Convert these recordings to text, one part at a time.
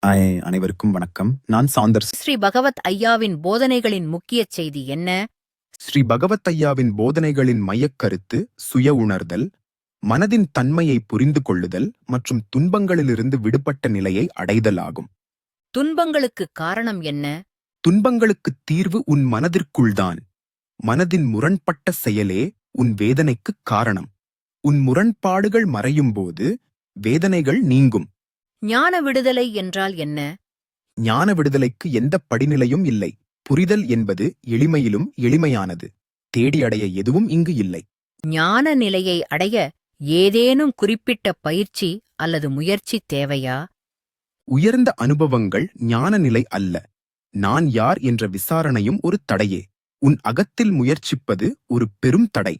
அனைவருக்கும் வணக்கம். நான் சாந்தர்ஸ் ஸ்ரீ பகவத் ஐயாவின் போதனைகளின் முக்கிய செய்தி என்ன? ஸ்ரீ பகவத் ஐயாவின் போதனைகளின் மையக்கருத்து சுய உணர்தல் மனதின் தன்மையை புரிந்து கொள்ளுதல் மற்றும் துன்பங்களிலிருந்து விடுபட்ட நிலையை அடைதல் ஆகும். துன்பங்களுக்கு காரணம் என்ன? துன்பங்களுக்கு தீர்வு உன் மனதிற்குள்தான் மனதின் முரண்பட்ட செயலே உன் வேதனைக்கு காரணம். உன் முரண்பாடுகள் மறையும்போது வேதனைகள் நீங்கும். ஞான விடுதலை என்றால் என்ன? ஞான விடுதலைக்கு எந்த படிநிலையும் இல்லை. புரிதல் என்பது எளிமையிலும் எளிமையானது. தேடி அடைய எதுவும் இங்கு இல்லை. ஞான நிலையை அடைய ஏதேனும் குறிப்பிட்ட பயிற்சி அல்லது முயற்சி தேவையா? உயர்ந்த அனுபவங்கள் ஞான நிலை அல்ல. நான் யார் என்ற விசாரணையும் ஒரு தடையே. உன் அகத்தில் முயற்சிப்பது ஒரு பெரும் தடை.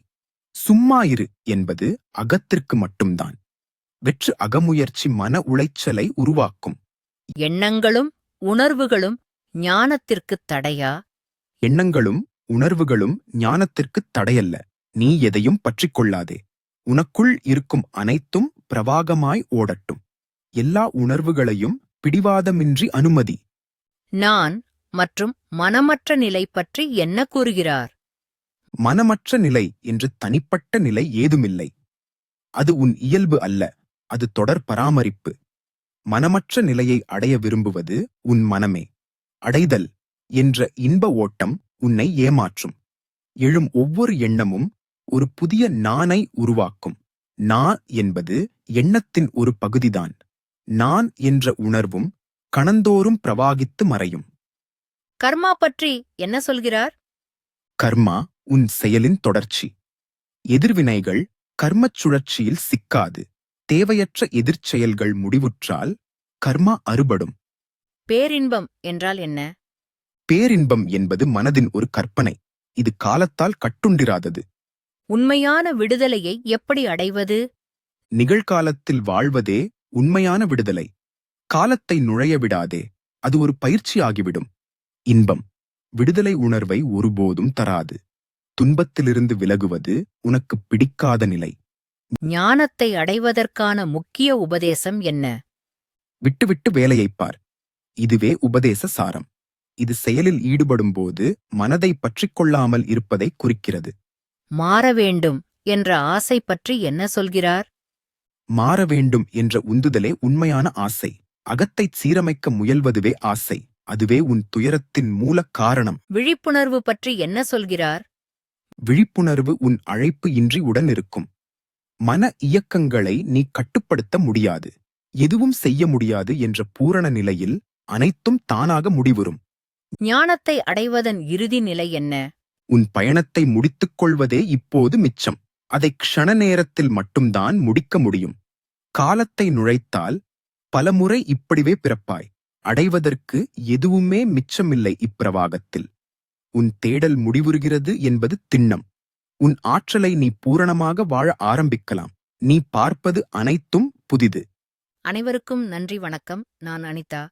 சும்மா இரு என்பது அகத்திற்கு மட்டும்தான். வெற்று அகமுயற்சி மன உளைச்சலை உருவாக்கும். எண்ணங்களும் உணர்வுகளும் ஞானத்திற்குத் தடையா? எண்ணங்களும் உணர்வுகளும் ஞானத்திற்குத் தடையல்ல. நீ எதையும் பற்றிக் கொள்ளாதே. உனக்குள் இருக்கும் அனைத்தும் பிரவாகமாய் ஓடட்டும். எல்லா உணர்வுகளையும் பிடிவாதமின்றி அனுமதி. நான் மற்றும் மனமற்ற நிலை பற்றி என்ன கூறுகிறார்? மனமற்ற நிலை என்று தனிப்பட்ட நிலை ஏதுமில்லை. அது உன் இயல்பு அல்ல. அது தொடர் பராமரிப்பு. மனமற்ற நிலையை அடைய விரும்புவது உன் மனமே. அடைதல் என்ற இன்ப ஓட்டம் உன்னை ஏமாற்றும். எழும் ஒவ்வொரு எண்ணமும் ஒரு புதிய நானை உருவாக்கும். நான் என்பது எண்ணத்தின் ஒரு பகுதிதான். நான் என்ற உணர்வும் கணந்தோறும் பிரவாகித்து மறையும். கர்மா பற்றி என்ன சொல்கிறார்? கர்மா உன் செயலின் தொடர்ச்சி. எதிர்வினைகள் கர்மச் சுழற்சியில் சிக்காது. தேவையற்ற எதிர்ச்செயல்கள் முடிவுற்றால் கர்மா அறுபடும். பேரின்பம் என்றால் என்ன? பேரின்பம் என்பது மனதின் ஒரு கற்பனை. இது காலத்தால் கட்டுண்டிராதது. உண்மையான விடுதலையை எப்படி அடைவது? நிகழ்காலத்தில் வாழ்வதே உண்மையான விடுதலை. காலத்தை நுழைய விடாதே அது ஒரு பயிற்சியாகிவிடும். இன்பம் விடுதலை உணர்வை ஒருபோதும் தராது. துன்பத்திலிருந்து விலகுவது உனக்கு பிடிக்காத நிலை. ஞானத்தை அடைவதற்கான முக்கிய உபதேசம் என்ன? விட்டுவிட்டு வேலையைப் பார். இதுவே உபதேச சாரம். இது செயலில் ஈடுபடும்போது மனதை பற்றிக் கொள்ளாமல் இருப்பதை குறிக்கிறது. மாற வேண்டும் என்ற ஆசை பற்றி என்ன சொல்கிறார்? மாற வேண்டும் என்ற உந்துதலே உண்மையான ஆசை. அகத்தைச் சீரமைக்க முயல்வதுவே ஆசை. அதுவே உன் துயரத்தின் மூல காரணம். விழிப்புணர்வு பற்றி என்ன சொல்கிறார்? விழிப்புணர்வு உன் அழைப்பு இன்றி உடன் இருக்கும் மன இயக்கங்களை நீ கட்டுப்படுத்த முடியாது. எதுவும் செய்ய முடியாது என்ற பூரண நிலையில் அனைத்தும் தானாக முடிவுறும். ஞானத்தை அடைவதன் இறுதி நிலை என்ன? உன் பயணத்தை முடித்துக் கொள்வதே இப்போது மிச்சம். அதை க்ஷண நேரத்தில் மட்டும்தான் முடிக்க முடியும். காலத்தை நுழைத்தால் பலமுறை இப்படிவே பிறப்பாய். அடைவதற்கு எதுவுமே மிச்சமில்லை இப்பிரவாகத்தில். உன் தேடல் முடிவுறுகிறது என்பது திண்ணம். உன் ஆற்றலை நீ பூரணமாக வாழ ஆரம்பிக்கலாம். நீ பார்ப்பது அனைத்தும் புதிது. அனைவருக்கும் நன்றி வணக்கம். நான் அனிதா.